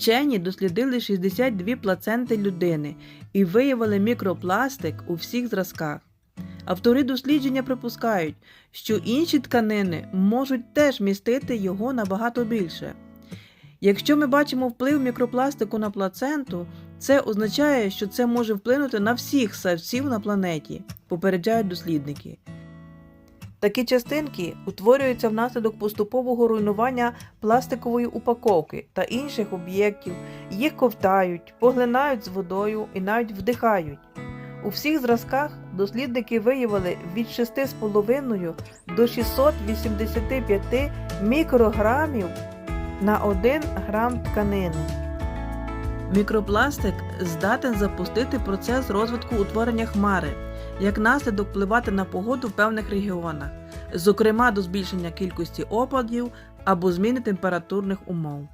Вчені дослідили 62 плаценти людини і виявили мікропластик у всіх зразках. Автори дослідження припускають, що інші тканини можуть теж містити його набагато більше. Якщо ми бачимо вплив мікропластику на плаценту, це означає, що це може вплинути на всіх савців на планеті, попереджають дослідники. Такі частинки утворюються внаслідок поступового руйнування пластикової упаковки та інших об'єктів, їх ковтають, поглинають з водою і навіть вдихають. У всіх зразках дослідники виявили від 6,5 до 685 мікрограмів на 1 грам тканини. Мікропластик здатен запустити процес розвитку утворення хмари, як наслідок впливати на погоду в певних регіонах, зокрема до збільшення кількості опадів або зміни температурних умов.